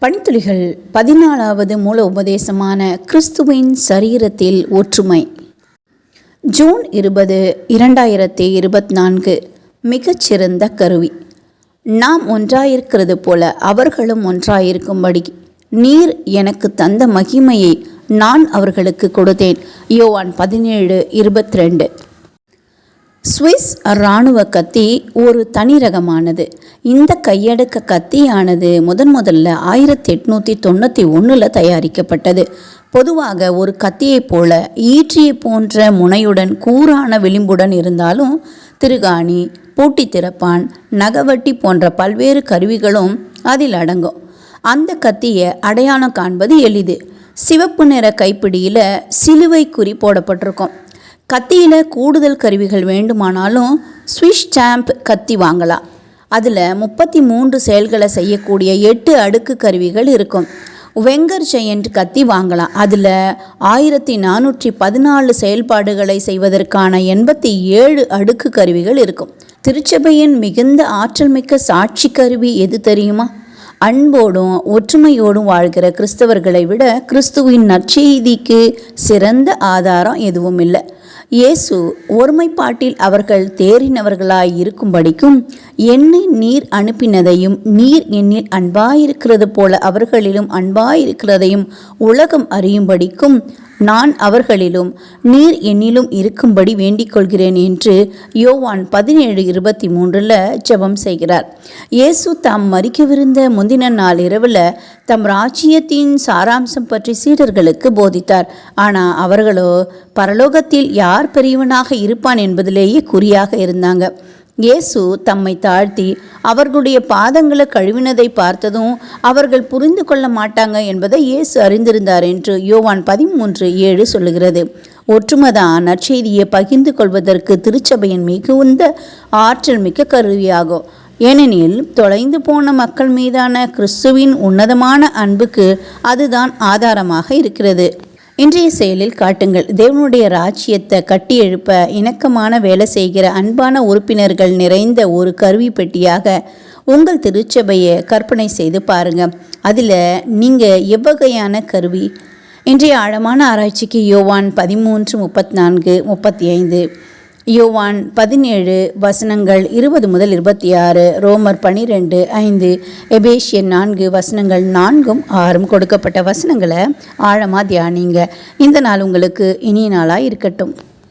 பணித்துளிகள் பதினாலாவது மூல உபதேசமான கிறிஸ்துவின் சரீரத்தில் ஒற்றுமை. ஜூன் இருபது இரண்டாயிரத்தி இருபத்தி நான்கு மிகச்சிறந்த கருவி. நாம் ஒன்றாயிருக்கிறது போல அவர்களும் ஒன்றாயிருக்கும்படி. நீர் எனக்கு தந்த மகிமையை நான் அவர்களுக்கு கொடுத்தேன். யோவான் பதினேழு இருபத்தி ரெண்டு சுவிஸ் இராணுவ கத்தி ஒரு தனி ரகமானது இந்த கையடக்க கத்தியானது முதன் முதல்ல ஆயிரத்தி எட்நூற்றி தொண்ணூற்றி ஒன்றில் தயாரிக்கப்பட்டது. பொதுவாக ஒரு கத்தியைப் போல ஈற்றியை போன்ற முனையுடன் கூரான விளிம்புடன் இருந்தாலும் திருகாணி பூட்டி திறப்பான் நகவட்டி போன்ற பல்வேறு கருவிகளும் அதில் அடங்கும். அந்த கத்தியை அடையாளம் காண்பது எளிது. சிவப்பு நிற கைப்பிடியில் சிலுவை குறி போடப்பட்டிருக்கும். கத்தியில் கூடுதல் கருவிகள் வேண்டுமானாலும் ஸ்விஷ் ஸ்டாம்ப் கத்தி வாங்கலாம். அதில் முப்பத்தி மூன்று செயல்களை செய்யக்கூடிய எட்டு அடுக்கு கருவிகள் இருக்கும். வெங்கர் ஜெயண்ட் கத்தி வாங்கலாம். அதில் ஆயிரத்தி நானூற்றி பதினாலு செயல்பாடுகளை செய்வதற்கான எண்பத்தி ஏழு அடுக்கு கருவிகள் இருக்கும். திருச்சபையின் மிகுந்த ஆற்றல் மிக்க சாட்சி கருவி எது தெரியுமா? அன்போடும் ஒற்றுமையோடும் வாழ்கிற கிறிஸ்தவர்களை விட கிறிஸ்துவின் நற்செய்திக்கு சிறந்த ஆதாரம் எதுவும் இல்லை. இயேசு ஒருமைப்பாட்டில் அவர்கள் தேறினவர்களாய் இருக்கும்படிக்கும் என்னை நீர் அனுப்பினதையும் நீர் என்னில் அன்பாயிருக்கிறது போல அவர்களிலும் அன்பாயிருக்கிறதையும் உலகம் அறியும்படிக்கும் நான் அவர்களிலும் நீர் என்னிலும் இருக்கும்படி வேண்டிக் கொள்கிறேன் என்று யோவான் பதினேழு இருபத்தி மூன்றில் ஜெபம் செய்கிறார். இயேசு தாம் மறிக்கவிருந்த முந்தின நாள் இரவில் தம் ராஜ்யத்தின் சாராம்சம் பற்றி சீடர்களுக்கு போதித்தார். ஆனால் அவர்களோ பரலோகத்தில் யார் பெரியவனாக இருப்பான் என்பதிலேயே குறியாக இருந்தாங்க. இயேசு தம்மை தாழ்த்தி அவர்களுடைய பாதங்களை கழுவினதை பார்த்ததும் அவர்கள் புரிந்து கொள்ள மாட்டாங்க என்பதை இயேசு அறிந்திருந்தார் என்று யோவான் பதிமூன்று ஏழு சொல்லுகிறது. ஒற்றுமைதான் நற்செய்தியை பகிர்ந்து கொள்வதற்கு திருச்சபையின் மிகுந்த ஆற்றல் மிக்க கருவியாகும். ஏனெனில் தொலைந்து போன மக்கள் மீதான கிறிஸ்துவின் உன்னதமான அன்புக்கு அதுதான் ஆதாரமாக இருக்கிறது. இன்றைய செயலில் காட்டுங்கள். தேவனுடைய ராஜ்யத்தை கட்டி எழுப்ப இணக்கமான வேலை செய்கிற அன்பான உறுப்பினர்கள் நிறைந்த ஒரு கருவி பெட்டியாக உங்கள் திருச்சபையை கற்பனை செய்து பாருங்க. அதில் நீங்கள் எவ்வகையான கருவி? இன்றைய ஆழமான ஆராய்ச்சிக்கு யோவான் பதிமூன்று முப்பத்தி நான்கு முப்பத்தி ஐந்து யோவான் பதினேழு வசனங்கள் இருபது முதல் இருபத்தி ஆறு ரோமர் பனிரெண்டு ஐந்து எபேஷியன் நான்கு வசனங்கள் நான்கும் ஆறும் கொடுக்கப்பட்ட வசனங்களை ஆழமாக தியானிங்க. இந்த நாள் உங்களுக்கு இனிய நாளாக இருக்கட்டும்